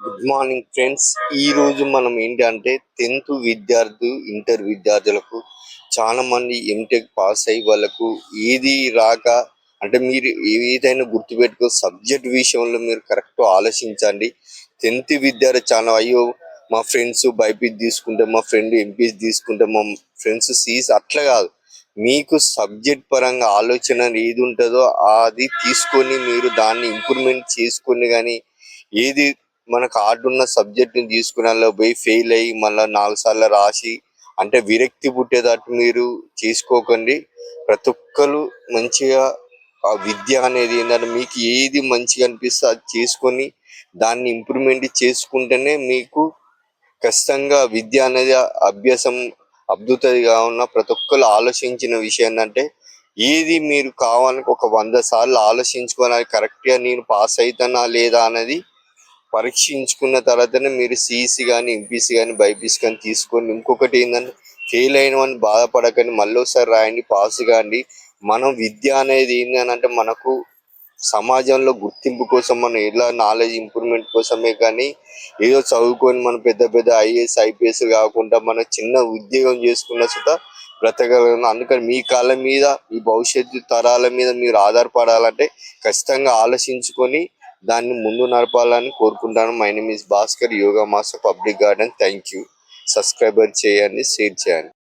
Good morning friends ఈ రోజు మనం ఏంటంటే టెన్త్ విద్యార్థి ఇంటర్ విద్యార్థులకు చాలా మంది ఎంటెక్ పాస్ అయ్యి వాళ్ళకు ఏది రాక అంటే మీరు ఏదైనా గుర్తుపెట్టుకో సబ్జెక్ట్ విషయంలో మీరు కరెక్ట్ ఆలోచించండి. టెన్త్ విద్యార్థి చాలా అయ్యో మా ఫ్రెండ్స్ బైపీసీ తీసుకుంటే మా ఫ్రెండ్ ఎంపీసీ తీసుకుంటే మా ఫ్రెండ్స్ సీస్ అట్లా కాదు. మీకు సబ్జెక్ట్ పరంగా ఆలోచన ఏది ఉంటుందో అది తీసుకొని మీరు దాన్ని ఇంప్రూవ్మెంట్ చేసుకొని కానీ ఏది మనకు హార్డ్ ఉన్న సబ్జెక్ట్ని పోయి ఫెయిల్ అయ్యి మళ్ళీ నాలుగు సార్లు రాసి అంటే విరక్తి పుట్టేటట్టు మీరు చేసుకోకండి. ప్రతి ఒక్కరు మంచిగా ఆ విద్య అనేది ఏంటంటే మీకు ఏది మంచిగా అనిపిస్తే అది చేసుకొని దాన్ని ఇంప్రూవ్మెంట్ చేసుకుంటేనే మీకు ఖచ్చితంగా విద్య అనేది అభ్యాసం అద్భుతంగా ఉన్న ప్రతి ఒక్కరు ఆలోచించిన విషయం ఏంటంటే ఏది మీరు కావాలని ఒక వంద సార్లు ఆలోచించుకోవాలి కరెక్ట్గా నేను పాస్ అవుతానా లేదా అనేది పరీక్షించుకున్న తర్వాతనే మీరు సిఈసి కానీ ఎంపీసీ కానీ బైపీసీ కానీ తీసుకొని ఇంకొకటి ఏంటంటే ఫెయిల్ అయినవని బాధపడకండి మళ్ళీ ఒకసారి రాయండి పాస్ కాండి. మనం విద్య అనేది ఏంటి అంటే మనకు సమాజంలో గుర్తింపు కోసం మనం ఎలా నాలెడ్జ్ ఇంప్రూవ్మెంట్ కోసమే కానీ ఏదో చదువుకొని మనం పెద్ద పెద్ద ఐఏఎస్ ఐపీఎస్ కాకుండా మనం చిన్న ఉద్యోగం చేసుకున్న సుత బ్రతకగలం. అందుకని మీ కాళ్ళ మీద మీ భవిష్యత్తు తరాల మీద మీరు ఆధారపడాలంటే ఖచ్చితంగా ఆలోచించుకొని దాన్ని ముందు నడపాలని కోరుకుంటాను. My name is Bhaskar yoga master public garden thank you subscriber చేయండి షేర్ చేయండి.